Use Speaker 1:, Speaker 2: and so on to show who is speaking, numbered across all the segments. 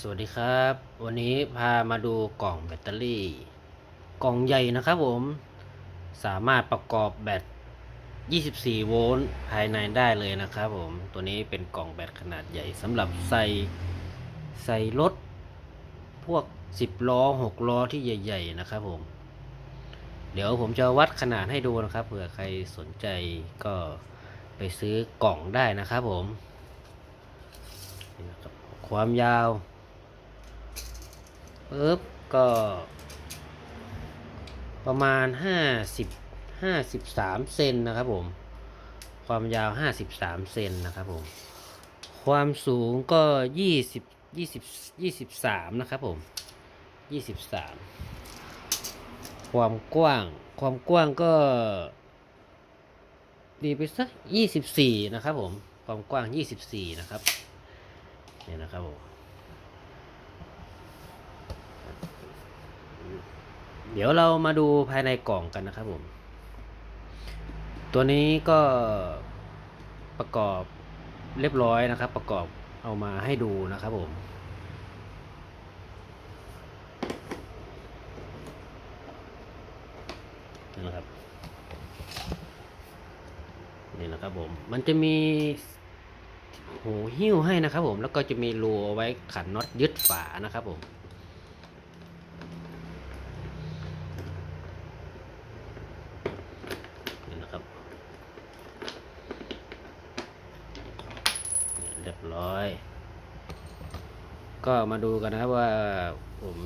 Speaker 1: สวัสดีครับ วันนี้พามาดูกล่องแบตเตอรี่ กล่องใหญ่นะครับผม สามารถประกอบแบต 24 โวลต์ภายในได้เลยนะครับผม ตัวนี้เป็นกล่องแบตขนาดใหญ่สำหรับใส่ใส่รถ พวก 10 ล้อ 6 ล้อที่ใหญ่ ๆ นะครับผม เดี๋ยวผมจะวัดขนาดให้ดูนะครับ เผื่อใครสนใจก็ไปซื้อกล่องได้นะครับผม ความยาว ปึ๊บก็ ประมาณ 50 53 เซนนะครับผม ความยาว 53 เซนนะครับผม ความสูงก็ 20 20 23 นะครับผม 23 ความกว้าง ความกว้างก็ ดีไปสัก 24 นะครับผม ความกว้าง 24 นะครับ เนี่ยนะครับผม เดี๋ยวเรามาดูภายในกล่องกันนะครับผม ตัวนี้ก็ประกอบเรียบร้อยนะครับ ประกอบเอามาให้ดูนะครับผมนี่นะครับนี่นะครับผม มันจะมีหูหิ้วให้นะครับผม แล้วก็จะมีรูเอาไว้ขันน็อตยึดฝานะครับผม นี่นะครับ เรียบร้อย ก็มาดูกันนะครับว่าผม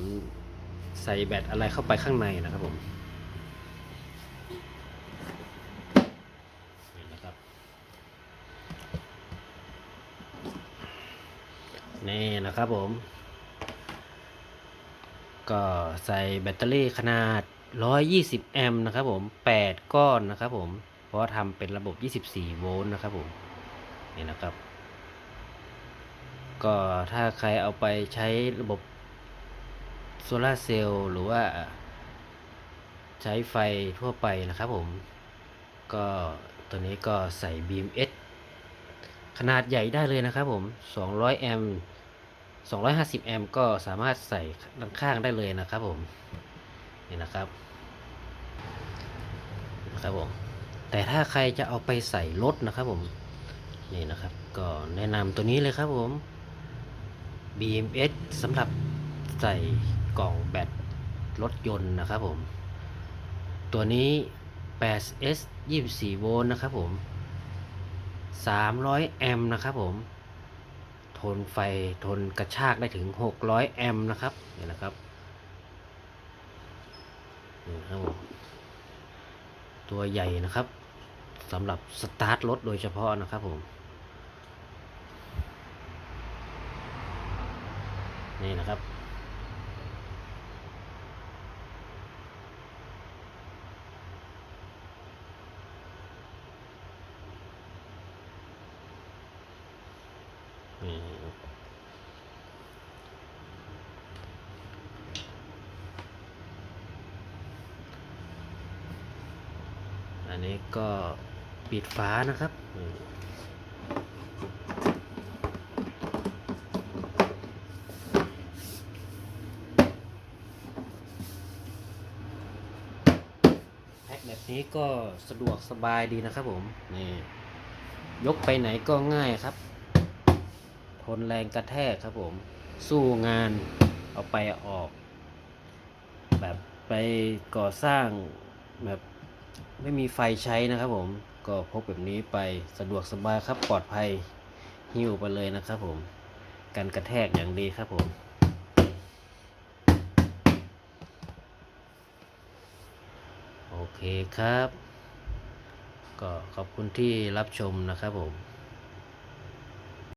Speaker 1: ใส่แบตอะไรเข้าไปข้างในนะครับผมนี่นะครับนี่นะครับผม ก็ใส่แบตเตอรี่ขนาด 120 แอมป์นะครับผม 8 ก้อนนะครับผม เพราะทำเป็นระบบ 24 โวลต์นะครับผม นี่นะครับ ก็ถ้าใครเอาไปใช้ระบบโซลาเซลล์หรือว่าใช้ไฟทั่วไปนะครับผม ก็ตัวนี้ก็ใส่บีม S ขนาดใหญ่ได้เลยนะครับผม 200 แอมป์ 250 แอมป์ก็สามารถใส่ด้านข้างได้เลยนะครับผม นี่นะครับ นะครับผม แต่ถ้าใครจะเอาไปใส่รถนะครับผม นี่นะครับ ก็แนะนำตัวนี้เลยครับผม BMS สำหรับใส่กล่องแบตรถยนต์นะครับผม ตัวนี้ 8S 24 โวลต์นะครับผม 300 แอมป์นะครับผม ทนไฟทนกระชากได้ถึง 600 แอมป์นะครับนี่นะครับนี่ครับผมตัวใหญ่นะครับสำหรับสตาร์ทรถโดยเฉพาะนะครับผม นี่นะครับ นี่อันนี้ก็ปิดฝานะครับ นี้ก็สะดวกสบายดีนะครับผม นี่ ยกไปไหนก็ง่ายครับ ทนแรงกระแทกครับผม สู้งานเอาไปออก แบบไปก่อสร้างแบบไม่มีไฟใช้นะครับผม ก็พกแบบนี้ไปสะดวกสบายครับปลอดภัยหิ้วไปเลยนะครับผม กันกระแทกอย่างดีครับผม โอ เคครับ ก็ขอบคุณที่รับชมนะครับผม